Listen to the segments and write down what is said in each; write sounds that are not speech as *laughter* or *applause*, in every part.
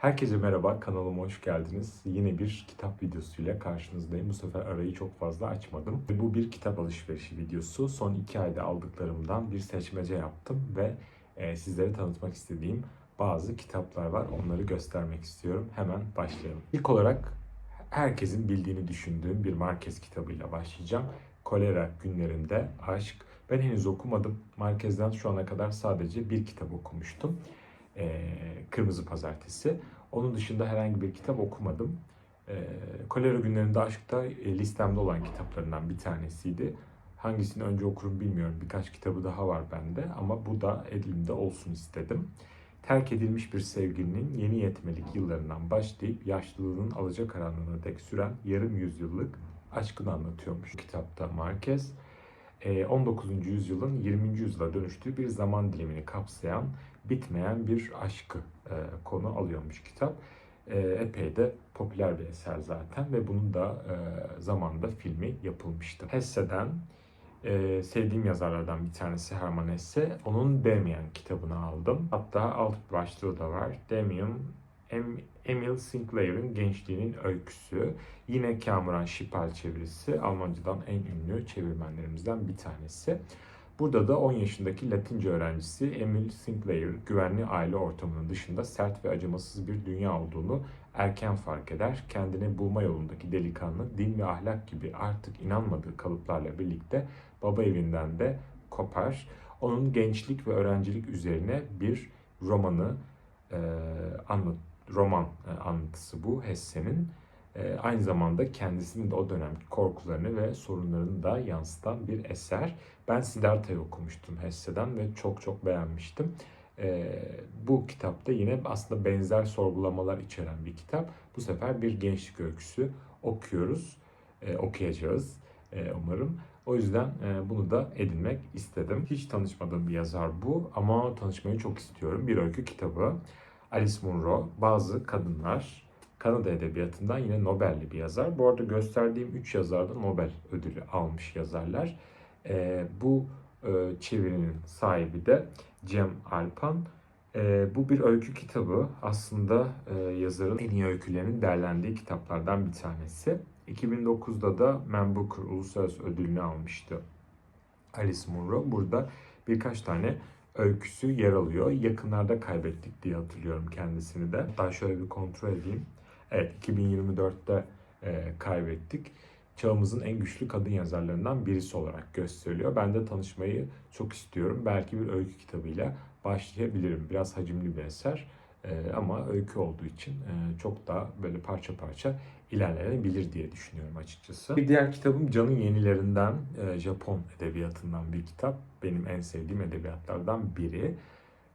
Herkese merhaba, kanalıma hoş geldiniz. Yine bir kitap videosuyla karşınızdayım. Bu sefer arayı çok fazla açmadım. Bu bir kitap alışverişi videosu. Son iki ayda aldıklarımdan bir seçmece yaptım ve e, sizlere tanıtmak istediğim bazı kitaplar var. Onları göstermek istiyorum. Hemen başlayalım. İlk olarak herkesin bildiğini düşündüğüm bir Marquez kitabıyla başlayacağım. Kolera günlerinde aşk. Ben henüz okumadım. Marquez'den şu ana kadar sadece bir kitap okumuştum. Ee, Kırmızı Pazartesi. Onun dışında herhangi bir kitap okumadım. Ee, Kolera günlerinde aşk da e, listemde olan kitaplarından bir tanesiydi. Hangisini önce okurum bilmiyorum. Birkaç kitabı daha var bende ama bu da elimde olsun istedim. Terk edilmiş bir sevgilinin yeni yetmelik yıllarından başlayıp yaşlılığının alacakaranlığına dek süren yarım yüzyıllık aşkını anlatıyormuş kitapta Marquez. Ee, 19. yüzyılın 20. yüzyıla dönüştüğü bir zaman dilimini kapsayan bitmeyen bir aşkı e, konu alıyormuş kitap. E, epey de popüler bir eser zaten ve bunun da e, zamanında filmi yapılmıştı. Hesse'den e, sevdiğim yazarlardan bir tanesi Herman Hesse. Onun Damien kitabını aldım. Hatta alt başlığı da var. Damien Emil Sinclair'ın gençliğinin öyküsü. Yine Kamuran Şipal çevirisi. Almancadan en ünlü çevirmenlerimizden bir tanesi. Burada da 10 yaşındaki Latince öğrencisi Emil Sinclair güvenli aile birliğinin dışında sert ve acımasız bir dünya olduğunu erken fark eder. Kendini bulma yolundaki delikanlı din ve ahlak gibi artık inanmadığı kalıplarla birlikte baba evinden de kopar. Onun gençlik ve öğrencilik üzerine bir romanı e, anlat roman e, anlatısı bu Hesse'nin. E, aynı zamanda kendisinin de o dönemki korkularını ve sorunlarını da yansıtan bir eser. Ben Siddhartha'yı okumuştum Hesse'den ve çok çok beğenmiştim. E, bu kitapta yine aslında benzer sorgulamalar içeren bir kitap. Bu sefer bir gençlik öyküsü okuyoruz, okuyacağız umarım. O yüzden bunu da edinmek istedim. Hiç tanışmadığım bir yazar bu ama tanışmayı çok istiyorum. Bir öykü kitabı. Alice Munro, bazı kadınlar, Kanada Edebiyatı'ndan yine Nobel'li bir yazar. Bu arada gösterdiğim 3 yazar da Nobel ödülü almış yazarlar. E, bu e, çevirinin sahibi de Cem Alpan. E, bu bir öykü kitabı. Aslında e, yazarın en iyi öykülerinin derlendiği kitaplardan bir tanesi. 2009'da da Man Booker Uluslararası Ödülünü almıştı Alice Munro. Burada birkaç tane öyküsü yer alıyor. Yakınlarda kaybettik diye hatırlıyorum kendisini de. Hatta şöyle bir kontrol edeyim. Evet 2024'te e, kaybettik. Çağımızın en güçlü kadın yazarlarından birisi olarak gösteriliyor. Ben de tanışmayı çok istiyorum. Belki bir öykü kitabıyla başlayabilirim. Biraz hacimli bir eser. E, ama öykü olduğu için e, çok daha böyle parça parça ilerlenebilir diye düşünüyorum açıkçası. Bir diğer kitabım Can'ın Yenilerinden, e, Japon edebiyatından bir kitap. Benim en sevdiğim edebiyatlardan biri.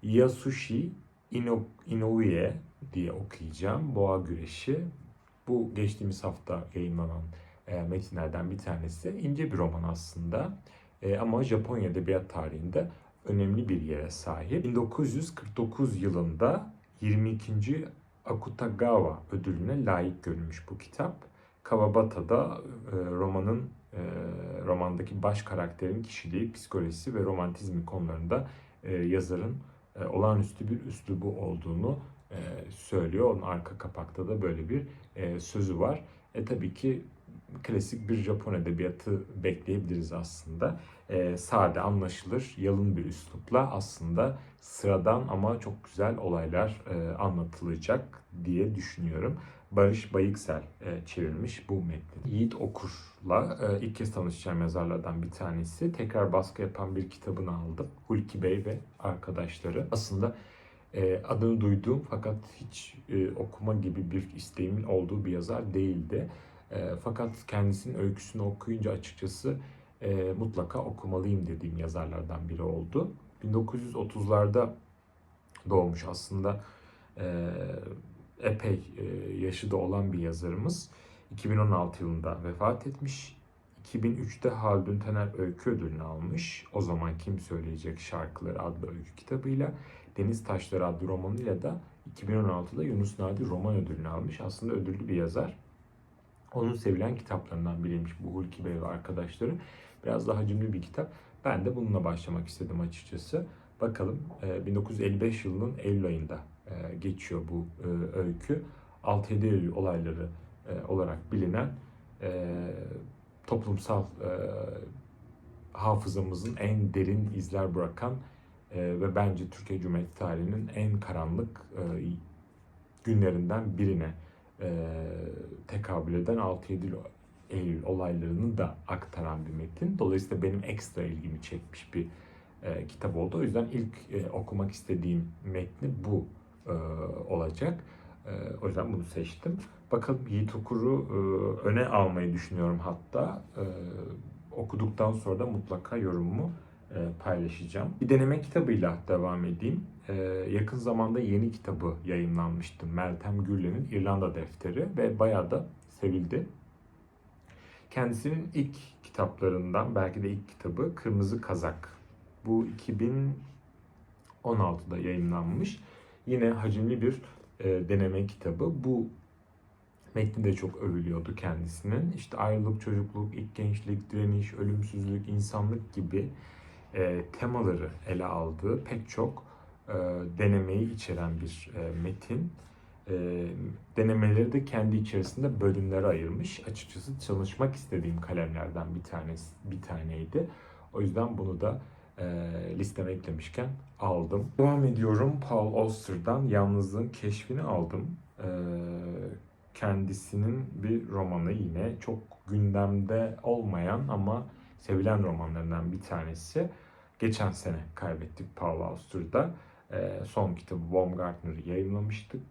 Yasushi Ino, Inoue diye okuyacağım. Boğa Güreşi. Bu geçtiğimiz hafta yayınlanan e, metinlerden bir tanesi. İnce bir roman aslında. E, ama Japonya edebiyat tarihinde önemli bir yere sahip. 1949 yılında 22. Akutagawa ödülüne layık görülmüş bu kitap. Kawabata'da e, romanın e, romandaki baş karakterin kişiliği, psikolojisi ve romantizmi konularında e, yazarın e, olağanüstü bir üslubu olduğunu e, söylüyor. Onun arka kapakta da böyle bir e, sözü var. E tabii ki klasik bir Japon edebiyatı bekleyebiliriz aslında. E, sade, anlaşılır, yalın bir üslupla aslında sıradan ama çok güzel olaylar e, anlatılacak diye düşünüyorum. Barış Bayıksel e, çevirmiş bu metni. Yiğit Okur'la e, ilk kez tanışacağım yazarlardan bir tanesi. Tekrar baskı yapan bir kitabını aldım. Hulki Bey ve arkadaşları. Aslında e, adını duyduğum fakat hiç e, okuma gibi bir isteğimin olduğu bir yazar değildi. E, fakat kendisinin öyküsünü okuyunca açıkçası e, mutlaka okumalıyım dediğim yazarlardan biri oldu. 1930'larda doğmuş aslında e, epey e, yaşı da olan bir yazarımız. 2016 yılında vefat etmiş. 2003'te Haldun Taner Öykü Ödülünü almış. O zaman Kim Söyleyecek Şarkıları adlı öykü kitabıyla. Deniz Taşları adlı romanıyla da 2016'da Yunus Nadi Roman Ödülünü almış. Aslında ödüllü bir yazar. Onun sevilen kitaplarından biriymiş bu Hulki Bey ve arkadaşları. Biraz daha hacimli bir kitap. Ben de bununla başlamak istedim açıkçası. Bakalım 1955 yılının Eylül ayında e, geçiyor bu e, öykü. 6-7 Eylül olayları e, olarak bilinen e, toplumsal e, hafızamızın en derin izler bırakan e, ve bence Türkiye Cumhuriyeti tarihinin en karanlık e, günlerinden birine e, tekabül eden 6-7 Eylül olaylarını da aktaran bir metin. Dolayısıyla benim ekstra ilgimi çekmiş bir e, kitap oldu. O yüzden ilk e, okumak istediğim metni bu e, olacak. E, o yüzden bunu seçtim. Bakalım Yiğit Okur'u e, öne almayı düşünüyorum hatta. E, okuduktan sonra da mutlaka yorumumu paylaşacağım. Bir deneme kitabıyla devam edeyim. E, yakın zamanda yeni kitabı yayınlanmıştı. Meltem Gürlen'in İrlanda Defteri ve bayağı da sevildi. Kendisinin ilk kitaplarından belki de ilk kitabı Kırmızı Kazak. Bu 2016'da yayınlanmış. Yine hacimli bir e, deneme kitabı. Bu metni de çok övülüyordu kendisinin. İşte ayrılık, çocukluk, ilk gençlik, direniş, ölümsüzlük, insanlık gibi e, temaları ele aldığı pek çok e, denemeyi içeren bir e, metin. E, denemeleri de kendi içerisinde bölümlere ayırmış. Açıkçası çalışmak istediğim kalemlerden bir tanesi bir taneydi. O yüzden bunu da e, listeme eklemişken aldım. Devam ediyorum. Paul Auster'dan Yalnızlığın Keşfini aldım. E, kendisinin bir romanı yine çok gündemde olmayan ama sevilen romanlarından bir tanesi. Geçen sene kaybettik Paul Auster'da. E, son kitabı Baumgartner'ı yayınlamıştık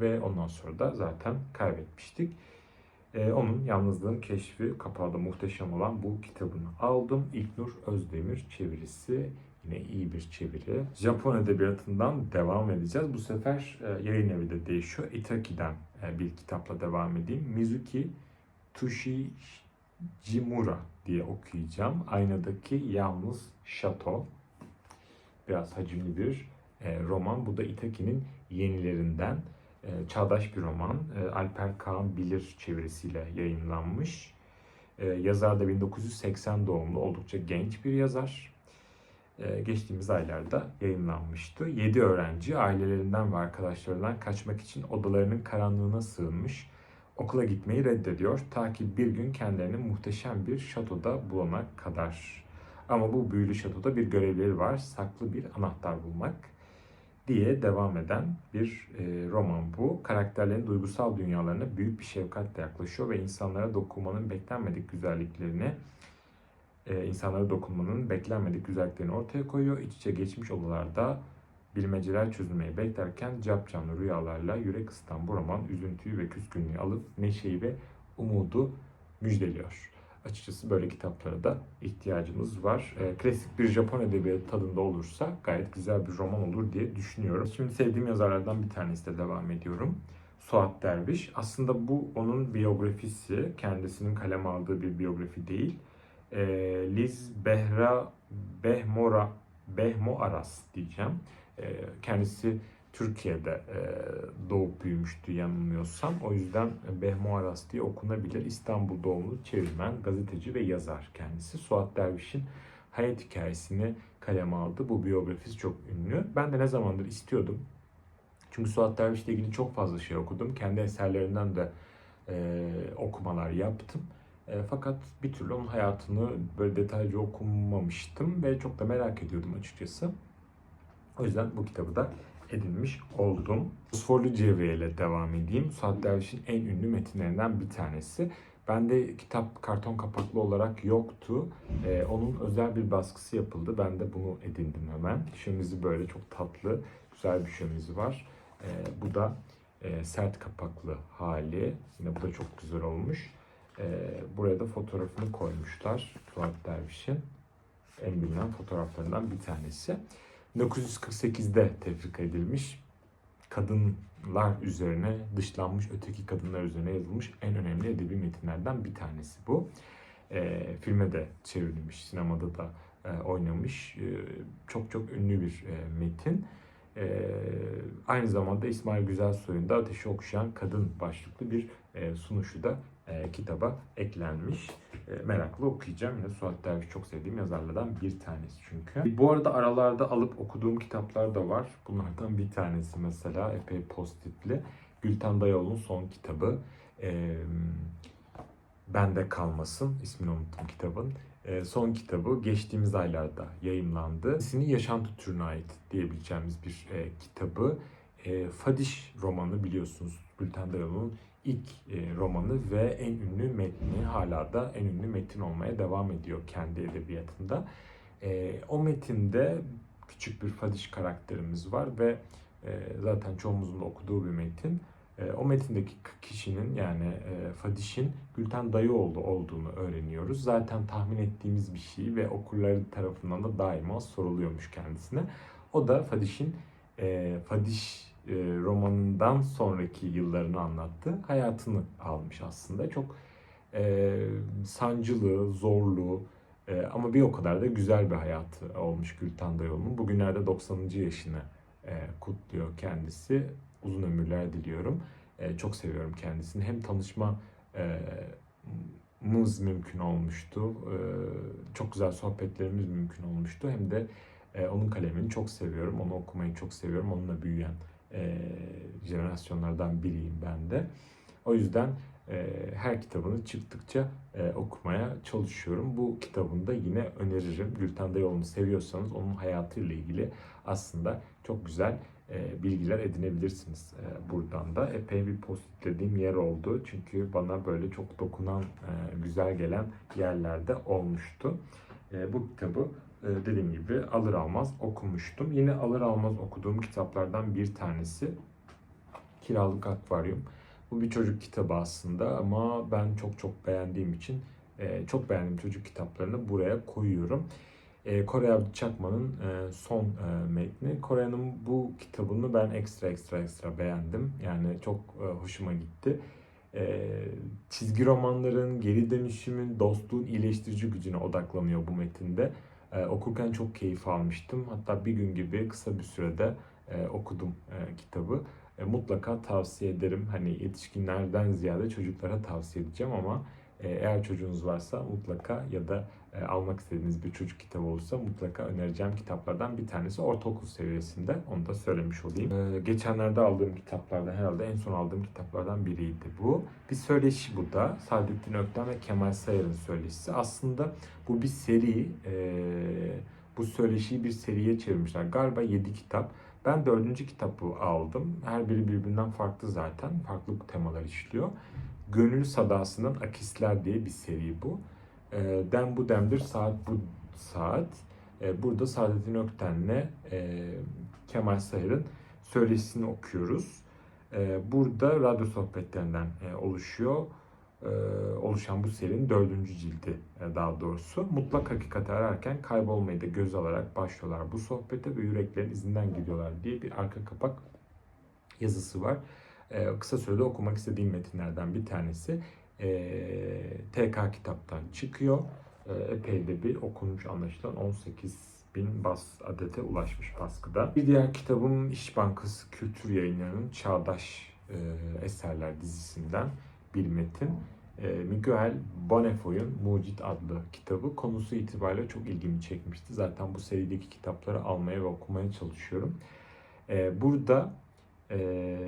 ve ondan sonra da zaten kaybetmiştik. E, onun Yalnızlığın Keşfi kapağında muhteşem olan bu kitabını aldım. İlknur Özdemir çevirisi. Yine iyi bir çeviri. Japon edebiyatından devam edeceğiz. Bu sefer e, yayın evi de değişiyor. Itaki'den e, bir kitapla devam edeyim. Mizuki Tushijimura diye okuyacağım. Aynadaki Yalnız Şato. Biraz hacimli bir e, roman. Bu da Itaki'nin yenilerinden. E, çağdaş bir roman. E, Alper Kaan Bilir çevirisiyle yayınlanmış. E, yazar da 1980 doğumlu oldukça genç bir yazar. Geçtiğimiz aylarda yayınlanmıştı. 7 öğrenci ailelerinden ve arkadaşlarından kaçmak için odalarının karanlığına sığınmış. Okula gitmeyi reddediyor ta ki bir gün kendilerini muhteşem bir şatoda bulana kadar. Ama bu büyülü şatoda bir görevleri var. Saklı bir anahtar bulmak diye devam eden bir e, roman bu. Karakterlerin duygusal dünyalarına büyük bir şefkatle yaklaşıyor ve insanlara dokunmanın beklenmedik güzelliklerini e, insanlara dokunmanın beklenmedik güzelliklerini ortaya koyuyor. İç içe geçmiş odalarda bilmeceler çözülmeyi beklerken cap rüyalarla yürek ısıtan bu roman üzüntüyü ve küskünlüğü alıp neşeyi ve umudu müjdeliyor. Açıkçası böyle kitaplara da ihtiyacımız var. E, klasik bir Japon edebiyatı tadında olursa gayet güzel bir roman olur diye düşünüyorum. Şimdi sevdiğim yazarlardan bir tanesiyle devam ediyorum. Suat Derviş. Aslında bu onun biyografisi. Kendisinin kaleme aldığı bir biyografi değil. E, Liz Behra Behmora Behmo Aras diyeceğim. E, kendisi Türkiye'de e, doğup büyümüştü yanılmıyorsam. O yüzden Behmo Aras diye okunabilir. İstanbul doğumlu çevirmen, gazeteci ve yazar kendisi. Suat Derviş'in hayat hikayesini kaleme aldı. Bu biyografisi çok ünlü. Ben de ne zamandır istiyordum. Çünkü Suat Derviş'le ilgili çok fazla şey okudum. Kendi eserlerinden de e, okumalar yaptım. E, fakat bir türlü onun hayatını böyle detaylıca okumamıştım ve çok da merak ediyordum açıkçası. O yüzden bu kitabı da edinmiş oldum. Fosforlu Cevriye ile devam edeyim. Suat Derviş'in en ünlü metinlerinden bir tanesi. Bende kitap karton kapaklı olarak yoktu. Ee, onun özel bir baskısı yapıldı. Ben de bunu edindim hemen. Şömizi böyle çok tatlı, güzel bir şömizi var. Ee, bu da e, sert kapaklı hali. Yine bu da çok güzel olmuş. Ee, buraya da fotoğrafını koymuşlar Suat Derviş'in. En bilinen fotoğraflarından bir tanesi. 1948'de tefrika edilmiş. Kadınlar üzerine, dışlanmış öteki kadınlar üzerine yazılmış en önemli edebi metinlerden bir tanesi bu. E, filme de çevrilmiş, sinemada da e, oynamış. E, çok çok ünlü bir e, metin. e, aynı zamanda İsmail Güzelsoy'un da Ateşi Okşayan Kadın başlıklı bir e, sunuşu da e, kitaba eklenmiş. E, merakla okuyacağım. Yine Suat Derviş çok sevdiğim yazarlardan bir tanesi çünkü. Bu arada aralarda alıp okuduğum kitaplar da var. Bunlardan bir tanesi mesela epey postitli. Gülten Dayıoğlu'nun son kitabı. E, Bende Kalmasın ismini unuttum kitabın. E, son kitabı geçtiğimiz aylarda yayımlandı. İsmini yaşantı türüne ait diyebileceğimiz bir e, kitabı. E, Fadiş romanı biliyorsunuz Gülten Dayıoğlu'nun ilk e, romanı ve en ünlü metni hala da en ünlü metin olmaya devam ediyor kendi edebiyatında. E, o metinde küçük bir Fadiş karakterimiz var ve e, zaten çoğumuzun da okuduğu bir metin. O metindeki kişinin yani e, Fadiş'in Gülten Dayıoğlu olduğunu öğreniyoruz. Zaten tahmin ettiğimiz bir şey ve okurları tarafından da daima soruluyormuş kendisine. O da Fadiş'in e, Fadiş romanından sonraki yıllarını anlattı. Hayatını almış aslında. Çok e, sancılı, zorlu e, ama bir o kadar da güzel bir hayatı olmuş Gülten Dayıoğlu'nun. Bugünlerde 90. yaşını e, kutluyor kendisi. Uzun ömürler diliyorum. E, çok seviyorum kendisini. Hem tanışma e, mız mümkün olmuştu. E, çok güzel sohbetlerimiz mümkün olmuştu. Hem de e, onun kalemini çok seviyorum. Onu okumayı çok seviyorum. Onunla büyüyen e, jenerasyonlardan biriyim ben de. O yüzden e, her kitabını çıktıkça e, okumaya çalışıyorum. Bu kitabını da yine öneririm. Gülten Dayıoğlu'nu seviyorsanız onun hayatıyla ilgili aslında çok güzel e, bilgiler edinebilirsiniz e, buradan da. Epey bir pozitiflediğim yer oldu. Çünkü bana böyle çok dokunan, e, güzel gelen yerlerde olmuştu. E, bu kitabı dediğim gibi alır almaz okumuştum. Yine alır almaz okuduğum kitaplardan bir tanesi Kiralık Akvaryum. Bu bir çocuk kitabı aslında ama ben çok çok beğendiğim için e, çok beğendiğim çocuk kitaplarını buraya koyuyorum. E, Kore Avcı Çakma'nın e, son e, metni. Kore'nin bu kitabını ben ekstra ekstra ekstra beğendim. Yani çok e, hoşuma gitti. E, çizgi romanların, geri dönüşümün, dostluğun iyileştirici gücüne odaklanıyor bu metinde. E, okurken çok keyif almıştım. Hatta bir gün gibi kısa bir sürede e, okudum e, kitabı. E, mutlaka tavsiye ederim. Hani yetişkinlerden ziyade çocuklara tavsiye edeceğim ama e, eğer çocuğunuz varsa mutlaka ya da e, almak istediğiniz bir çocuk kitabı olursa mutlaka önereceğim kitaplardan bir tanesi ortaokul seviyesinde. Onu da söylemiş olayım. E, geçenlerde aldığım kitaplardan herhalde en son aldığım kitaplardan biriydi bu. Bir söyleşi bu da. Saadettin Ökten ve Kemal Sayar'ın söyleşisi. Aslında bu bir seri. E, bu söyleşiyi bir seriye çevirmişler. Galiba 7 kitap. Ben dördüncü kitabı aldım. Her biri birbirinden farklı zaten. Farklı temalar işliyor. Gönül Sadası'nın Akisler diye bir seri bu. E, dem bu demdir, saat bu saat. E, burada Saadettin Ökten'le e, Kemal Sayır'ın söyleşisini okuyoruz. E, burada radyo sohbetlerinden e, oluşuyor. E, oluşan bu serinin dördüncü cildi e, daha doğrusu. Mutlak hakikati ararken kaybolmayı da göz alarak başlıyorlar bu sohbete ve yüreklerin izinden gidiyorlar diye bir arka kapak yazısı var. E, kısa sürede okumak istediğim metinlerden bir tanesi. E, TK kitaptan çıkıyor. E, epey de bir okunmuş anlaşılan 18 bin bas adete ulaşmış baskıda. Bir diğer kitabım İş Bankası Kültür Yayınları'nın Çağdaş e, Eserler dizisinden bir metin. E, Miguel Bonefoy'un Mucit adlı kitabı konusu itibariyle çok ilgimi çekmişti. Zaten bu serideki kitapları almaya ve okumaya çalışıyorum. E, burada e,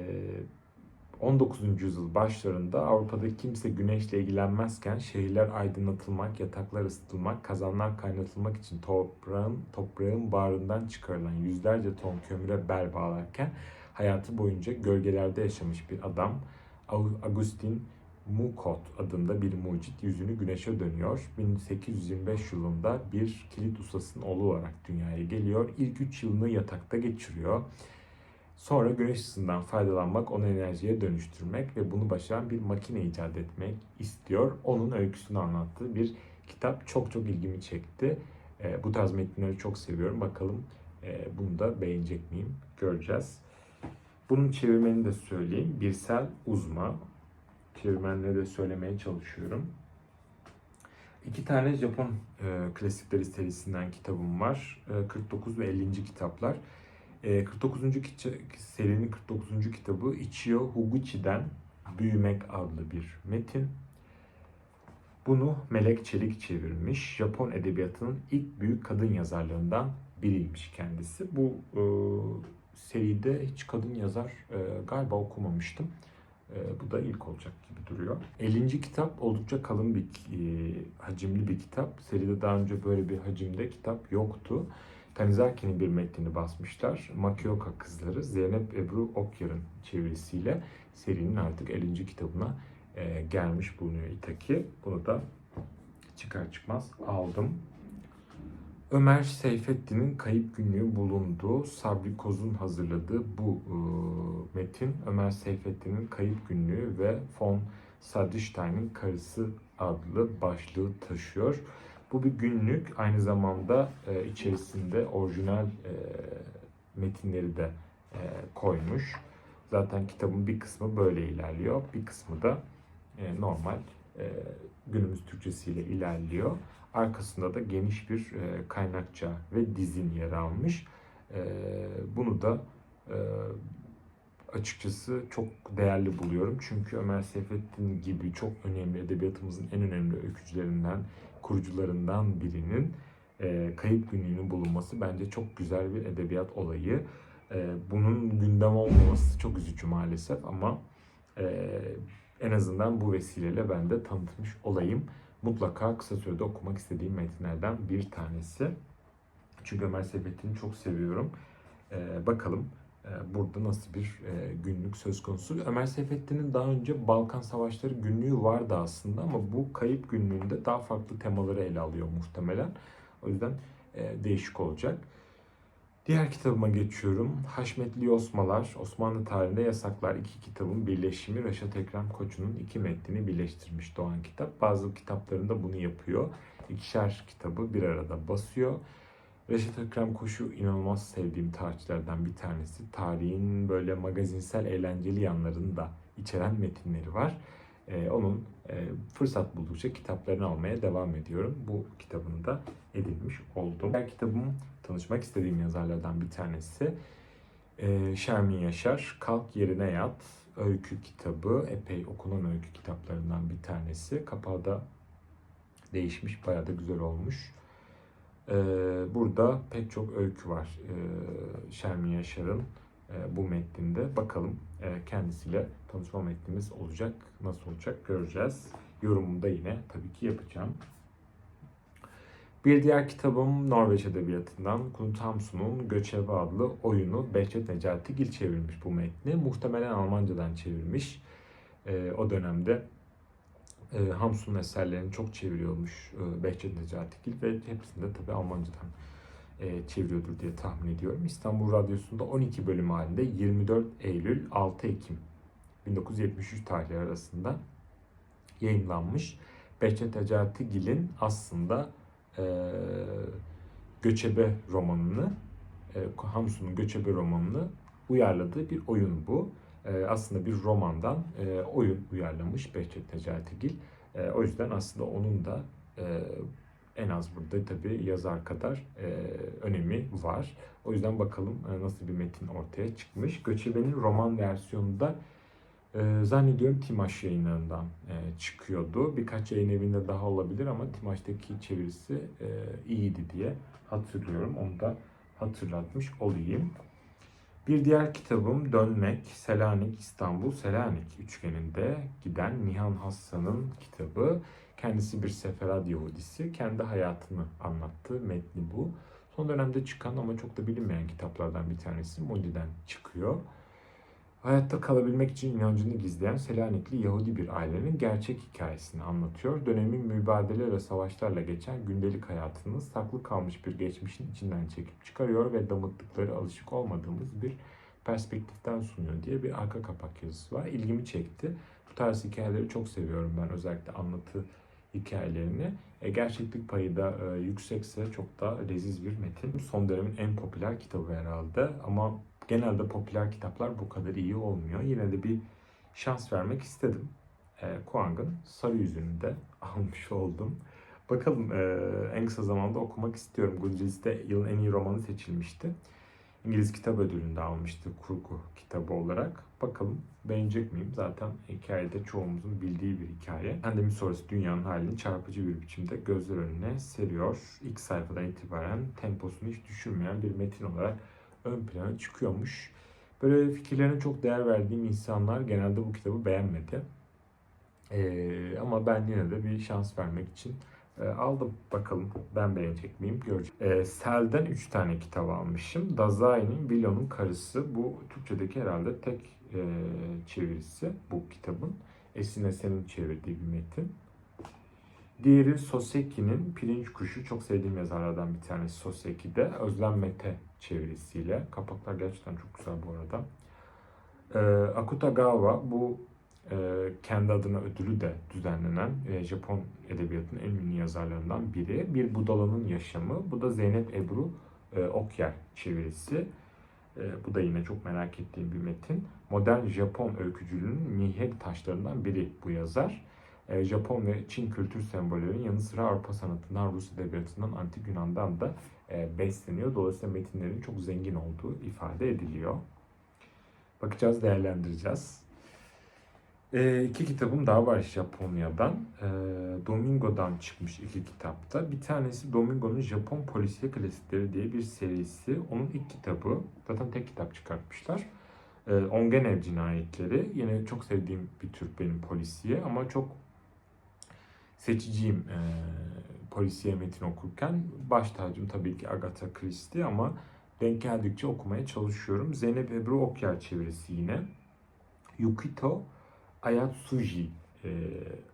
19. yüzyıl başlarında Avrupa'da kimse güneşle ilgilenmezken şehirler aydınlatılmak, yataklar ısıtılmak, kazanlar kaynatılmak için toprağın, toprağın bağrından çıkarılan yüzlerce ton kömüre bel bağlarken hayatı boyunca gölgelerde yaşamış bir adam Agustin Mukot adında bir mucit yüzünü güneşe dönüyor. 1825 yılında bir kilit ustasının oğlu olarak dünyaya geliyor. İlk 3 yılını yatakta geçiriyor. Sonra güneş ısısından faydalanmak, onu enerjiye dönüştürmek ve bunu başaran bir makine icat etmek istiyor. Onun öyküsünü anlattığı bir kitap çok çok ilgimi çekti. E, bu tarz metinleri çok seviyorum. Bakalım e, bunu da beğenecek miyim? Göreceğiz. Bunun çevirmeni de söyleyeyim. Birsel Uzma. Çevirmenle de söylemeye çalışıyorum. İki tane Japon e, klasikleri serisinden kitabım var. E, 49 ve 50. kitaplar. E, 49. kiça- serinin 49. kitabı Ichio Huguchi'den Büyümek adlı bir metin. Bunu Melek Çelik çevirmiş. Japon edebiyatının ilk büyük kadın yazarlarından biriymiş kendisi. Bu e, seride hiç kadın yazar e, galiba okumamıştım. E, bu da ilk olacak gibi duruyor. 50. kitap oldukça kalın bir e, hacimli bir kitap. Seride daha önce böyle bir hacimde kitap yoktu. Kanizaki'nin bir metnini basmışlar. Makioka Kızları Zeynep Ebru Okyar'ın çevirisiyle serinin artık 50. kitabına e, gelmiş bulunuyor İtaki. Bunu da çıkar çıkmaz aldım. Ömer Seyfettin'in kayıp günlüğü bulunduğu Sabri Koz'un hazırladığı bu e, metin Ömer Seyfettin'in kayıp günlüğü ve von Sadistein'in karısı adlı başlığı taşıyor. Bu bir günlük aynı zamanda e, içerisinde orijinal e, metinleri de e, koymuş. Zaten kitabın bir kısmı böyle ilerliyor. Bir kısmı da e, normal e, günümüz Türkçesiyle ilerliyor. Arkasında da geniş bir e, kaynakça ve dizin yer almış. E, bunu da e, açıkçası çok değerli buluyorum. Çünkü Ömer Seyfettin gibi çok önemli edebiyatımızın en önemli öykücülerinden, kurucularından birinin e, kayıp günlüğünün bulunması bence çok güzel bir edebiyat olayı. E, bunun gündem olmaması çok üzücü maalesef ama e, en azından bu vesileyle ben de tanıtmış olayım. Mutlaka kısa sürede okumak istediğim metinlerden bir tanesi. Çünkü Ömer Seyfettin'i çok seviyorum. E, bakalım burada nasıl bir e, günlük söz konusu. Ömer Seyfettin'in daha önce Balkan Savaşları günlüğü vardı aslında ama bu kayıp günlüğünde daha farklı temaları ele alıyor muhtemelen. O yüzden e, değişik olacak. Diğer kitabıma geçiyorum. Haşmetli Yosmalar, Osmanlı tarihinde yasaklar iki kitabın birleşimi Reşat Ekrem Koçu'nun iki metnini birleştirmiş Doğan Kitap. Bazı kitaplarında bunu yapıyor. İkişer kitabı bir arada basıyor. Reşat Ekrem Koçu inanılmaz sevdiğim tarihçilerden bir tanesi. Tarihin böyle magazinsel eğlenceli yanlarını da içeren metinleri var. Ee, onun e, fırsat buldukça kitaplarını almaya devam ediyorum. Bu kitabını da edinmiş oldum. Diğer kitabım tanışmak istediğim yazarlardan bir tanesi. Ee, Şermin Yaşar, Kalk Yerine Yat öykü kitabı. Epey okunan öykü kitaplarından bir tanesi. Kapağı da değişmiş, bayağı da güzel olmuş. Ee, burada pek çok öykü var ee, Şermin Yaşar'ın e, bu metninde. Bakalım kendisiyle tanışma metnimiz olacak. Nasıl olacak göreceğiz. Yorumumu da yine tabii ki yapacağım. Bir diğer kitabım Norveç Edebiyatı'ndan Knut Hamsun'un Göçebe adlı oyunu Behçet Necati Gil çevirmiş bu metni. Muhtemelen Almancadan çevirmiş. Ee, o dönemde e, Hamsun'un eserlerini çok çeviriyormuş e, Behçet Necati Gil ve hepsini de tabii Almancadan e, çeviriyordur diye tahmin ediyorum. İstanbul Radyosu'nda 12 bölüm halinde 24 Eylül 6 Ekim 1973 tarihleri arasında yayınlanmış. Behçet Necati Gil'in aslında e, Göçebe romanını, e, Hamsun'un Göçebe romanını uyarladığı bir oyun bu. E, aslında bir romandan e, oyun uyarlamış Behçet Necati Gil. E, o yüzden aslında onun da e, en az burada tabii yazar kadar e, önemi var. O yüzden bakalım nasıl bir metin ortaya çıkmış. Göçebe'nin roman versiyonunda zannediyorum Timaş yayınlarından çıkıyordu. Birkaç yayın evinde daha olabilir ama Timaş'taki çevirisi iyiydi diye hatırlıyorum. Onu da hatırlatmış olayım. Bir diğer kitabım Dönmek, Selanik, İstanbul, Selanik üçgeninde giden Nihan Hassan'ın kitabı. Kendisi bir Seferad Yahudisi. Kendi hayatını anlattığı metni bu. Son dönemde çıkan ama çok da bilinmeyen kitaplardan bir tanesi. Moli'den çıkıyor. Hayatta kalabilmek için inancını gizleyen Selanikli Yahudi bir ailenin gerçek hikayesini anlatıyor. Dönemin mübadele ve savaşlarla geçen gündelik hayatını saklı kalmış bir geçmişin içinden çekip çıkarıyor ve damıttıkları alışık olmadığımız bir perspektiften sunuyor diye bir arka kapak yazısı var. İlgimi çekti. Bu tarz hikayeleri çok seviyorum ben özellikle anlatı hikayelerini. E, gerçeklik payı da e, yüksekse çok da leziz bir metin. Son dönemin en popüler kitabı herhalde ama genelde popüler kitaplar bu kadar iyi olmuyor. Yine de bir şans vermek istedim. E, Kuang'ın Sarı Yüzü'nü de *laughs* almış oldum. Bakalım e, en kısa zamanda okumak istiyorum. Goodreads'te yılın en iyi romanı seçilmişti. İngiliz Kitap Ödülü'nde almıştı kurgu kitabı olarak. Bakalım beğenecek miyim? Zaten hikayede çoğumuzun bildiği bir hikaye. Pandemi sonrası dünyanın halini çarpıcı bir biçimde gözler önüne seriyor. İlk sayfadan itibaren temposunu hiç düşürmeyen bir metin olarak ön plana çıkıyormuş. Böyle fikirlerine çok değer verdiğim insanlar genelde bu kitabı beğenmedi. Ee, ama ben yine de bir şans vermek için e, aldım. Bakalım ben beğenecek miyim göreceğim. E, Sel'den 3 tane kitap almışım. Dazai'nin Bilo'nun Karısı. Bu Türkçedeki herhalde tek e, çevirisi bu kitabın. Esin Esen'in çevirdiği bir metin. Diğeri Soseki'nin Pirinç Kuşu. Çok sevdiğim yazarlardan bir tanesi Soseki'de. Özlem Mete çevirisiyle. Kapaklar gerçekten çok güzel bu arada. E, Akutagawa bu e, kendi adına ödülü de düzenlenen e, Japon edebiyatının en ünlü yazarlarından biri. Bir Budalanın Yaşamı. Bu da Zeynep Ebru e, Okyer çevirisi. E, bu da yine çok merak ettiğim bir metin. Modern Japon öykücülüğünün mihenk taşlarından biri bu yazar. E, Japon ve Çin kültür sembollerinin yanı sıra Avrupa sanatından, Rus edebiyatından, Antik Yunan'dan da e, besleniyor. Dolayısıyla metinlerin çok zengin olduğu ifade ediliyor. Bakacağız, değerlendireceğiz. E, iki kitabım daha var Japonya'dan. E, Domingo'dan çıkmış iki kitapta. Bir tanesi Domingo'nun Japon Polisiye Klasikleri diye bir serisi. Onun ilk kitabı. Zaten tek kitap çıkartmışlar. E, Ongenev Cinayetleri. Yine çok sevdiğim bir tür benim polisiye ama çok seçiciyim e, polisiye metin okurken. Baş tacım tabii ki Agatha Christie ama denk geldikçe okumaya çalışıyorum. Zeynep Ebru Okyer çevirisi yine. Yukito Ayatsuji e,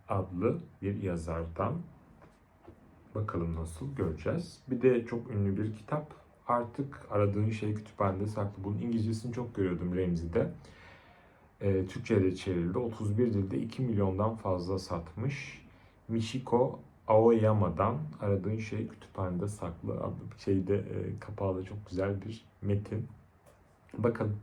adlı bir yazardan. Bakalım nasıl göreceğiz. Bir de çok ünlü bir kitap. Artık aradığın şey kütüphanede saklı. Bunun İngilizcesini çok görüyordum Remzi'de. E, Türkçe'ye de çevrildi. 31 dilde 2 milyondan fazla satmış. Michiko Aoyama'dan aradığın şey kütüphanede saklı adlı şeyde e, kapağı da çok güzel bir metin. Bakalım.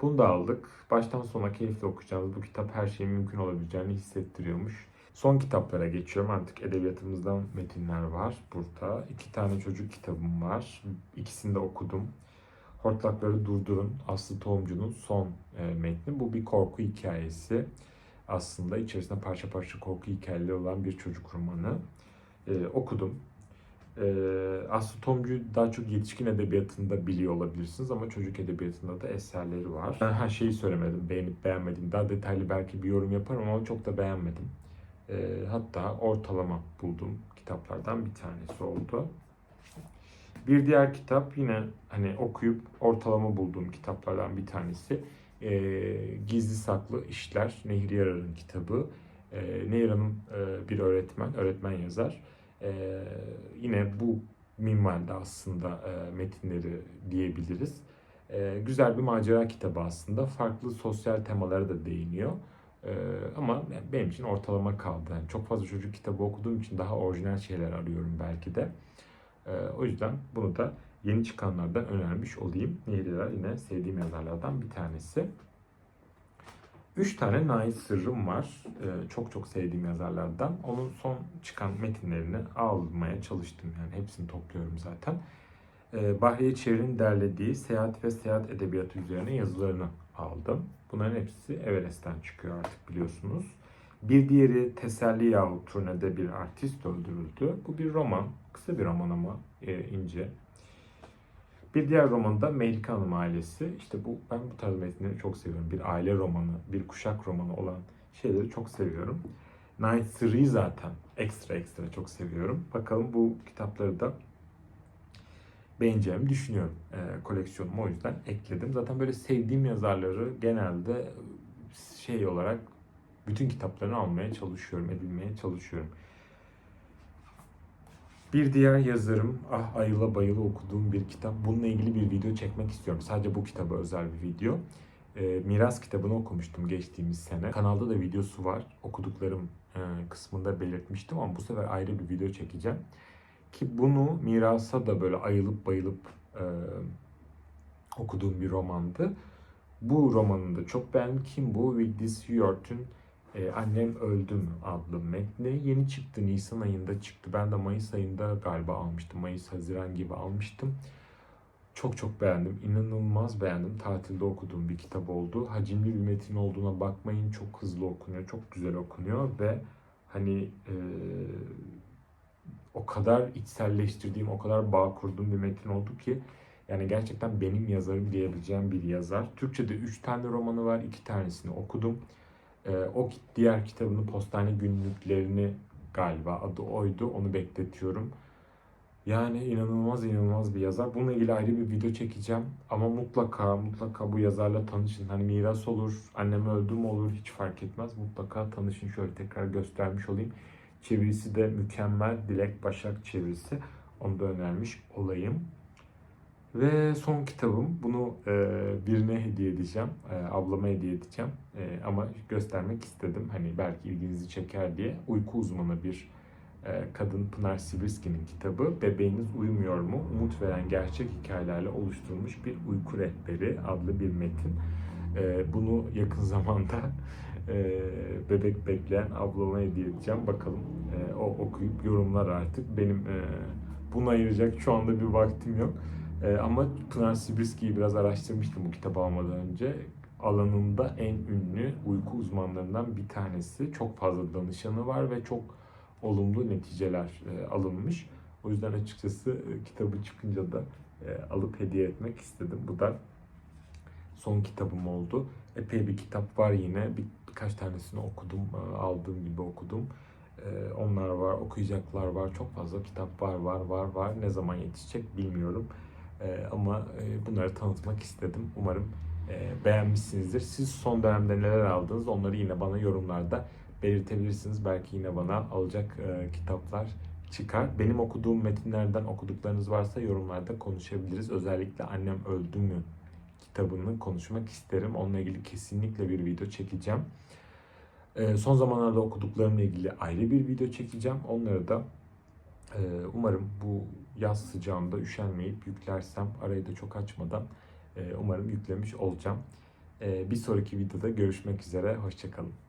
Bunu da aldık. Baştan sona keyifli okuyacağımız bu kitap her şeyin mümkün olabileceğini hissettiriyormuş. Son kitaplara geçiyorum. Artık edebiyatımızdan metinler var burada. İki tane çocuk kitabım var. İkisini de okudum. Hortlakları Durdurun, Aslı Tohumcu'nun son e, metni. Bu bir korku hikayesi. Aslında içerisinde parça parça korku hikayeleri olan bir çocuk romanı. E, okudum. Ee, Aslı Tomcu daha çok yetişkin edebiyatında biliyor olabilirsiniz ama çocuk edebiyatında da eserleri var. Her şeyi söylemedim, beğenip beğenmedim. Daha detaylı belki bir yorum yaparım ama çok da beğenmedim. Ee, hatta ortalama bulduğum kitaplardan bir tanesi oldu. Bir diğer kitap yine hani okuyup ortalama bulduğum kitaplardan bir tanesi. Ee, Gizli Saklı İşler, Nehri Yarar'ın kitabı. Ee, Nehir Hanım e, bir öğretmen, öğretmen yazar. Ee, yine bu minvalde aslında e, metinleri diyebiliriz. E, güzel bir macera kitabı aslında. Farklı sosyal temalara da değiniyor. E, ama benim için ortalama kaldı. Yani çok fazla çocuk kitabı okuduğum için daha orijinal şeyler arıyorum belki de. E, o yüzden bunu da yeni çıkanlardan önermiş olayım. Nehirler yine sevdiğim yazarlardan bir tanesi. Üç tane Nait Sırrım var. Ee, çok çok sevdiğim yazarlardan. Onun son çıkan metinlerini almaya çalıştım. Yani hepsini topluyorum zaten. Ee, Bahriye Çevri'nin derlediği seyahat ve seyahat edebiyatı üzerine yazılarını aldım. Bunların hepsi Everest'ten çıkıyor artık biliyorsunuz. Bir diğeri Teselli Yahut Turnede bir artist öldürüldü. Bu bir roman. Kısa bir roman ama e, ince. Bir diğer romanda Melike Hanım ailesi. İşte bu ben bu tarz metinleri çok seviyorum. Bir aile romanı, bir kuşak romanı olan şeyleri çok seviyorum. Night Sırrı'yı zaten ekstra ekstra çok seviyorum. Bakalım bu kitapları da beğeneceğimi düşünüyorum. E, koleksiyonuma o yüzden ekledim. Zaten böyle sevdiğim yazarları genelde şey olarak bütün kitaplarını almaya çalışıyorum, edinmeye çalışıyorum. Bir diğer yazarım, ah ayıla bayıla okuduğum bir kitap. Bununla ilgili bir video çekmek istiyorum. Sadece bu kitaba özel bir video. E, Miras kitabını okumuştum geçtiğimiz sene. Kanalda da videosu var. Okuduklarım e, kısmında belirtmiştim ama bu sefer ayrı bir video çekeceğim. Ki bunu Miras'a da böyle ayılıp bayılıp e, okuduğum bir romandı. Bu romanını da çok beğendim. Kim bu? Willis Steward'ın e, Annem Öldü mü adlı metni yeni çıktı. Nisan ayında çıktı. Ben de Mayıs ayında galiba almıştım. Mayıs, Haziran gibi almıştım. Çok çok beğendim. İnanılmaz beğendim. Tatilde okuduğum bir kitap oldu. Hacimli bir metin olduğuna bakmayın. Çok hızlı okunuyor. Çok güzel okunuyor ve hani e, o kadar içselleştirdiğim, o kadar bağ kurduğum bir metin oldu ki yani gerçekten benim yazarım diyebileceğim bir yazar. Türkçe'de 3 tane romanı var. 2 tanesini okudum. E, o diğer kitabını Postane Günlüklerini galiba adı oydu. Onu bekletiyorum. Yani inanılmaz inanılmaz bir yazar. Bununla ilgili ayrı bir video çekeceğim. Ama mutlaka mutlaka bu yazarla tanışın. Hani miras olur, annem öldü mü olur hiç fark etmez. Mutlaka tanışın. Şöyle tekrar göstermiş olayım. Çevirisi de mükemmel. Dilek Başak çevirisi. Onu da önermiş olayım. Ve son kitabım. Bunu e, birine hediye edeceğim. E, ablama hediye edeceğim. E, ama göstermek istedim. Hani belki ilginizi çeker diye. Uyku uzmanı bir e, kadın Pınar Sibirski'nin kitabı Bebeğiniz Uyumuyor mu? Umut veren gerçek hikayelerle oluşturulmuş bir uyku rehberi adlı bir metin. E, bunu yakın *laughs* zamanda e, bebek bekleyen ablama hediye edeceğim. Bakalım e, o okuyup yorumlar artık. Benim e, buna ayıracak şu anda bir vaktim yok. E, ama Pınar Sibirski'yi biraz araştırmıştım bu kitabı almadan önce. Alanında en ünlü uyku uzmanlarından bir tanesi. Çok fazla danışanı var ve çok olumlu neticeler e, alınmış. O yüzden açıkçası e, kitabı çıkınca da e, alıp hediye etmek istedim. Bu da son kitabım oldu. Epey bir kitap var yine. Bir, birkaç tanesini okudum, e, aldığım gibi okudum. E, onlar var, okuyacaklar var. Çok fazla kitap var, var, var, var. Ne zaman yetişecek bilmiyorum. E, ama e, bunları tanıtmak istedim. Umarım e, beğenmişsinizdir. Siz son dönemde neler aldınız onları yine bana yorumlarda belirtebilirsiniz. Belki yine bana alacak e, kitaplar çıkar. Benim okuduğum metinlerden okuduklarınız varsa yorumlarda konuşabiliriz. Özellikle Annem Öldü mü kitabını konuşmak isterim. Onunla ilgili kesinlikle bir video çekeceğim. E, son zamanlarda okuduklarımla ilgili ayrı bir video çekeceğim. Onları da e, umarım bu yaz sıcağında üşenmeyip yüklersem arayı da çok açmadan e, umarım yüklemiş olacağım. E, bir sonraki videoda görüşmek üzere. Hoşçakalın.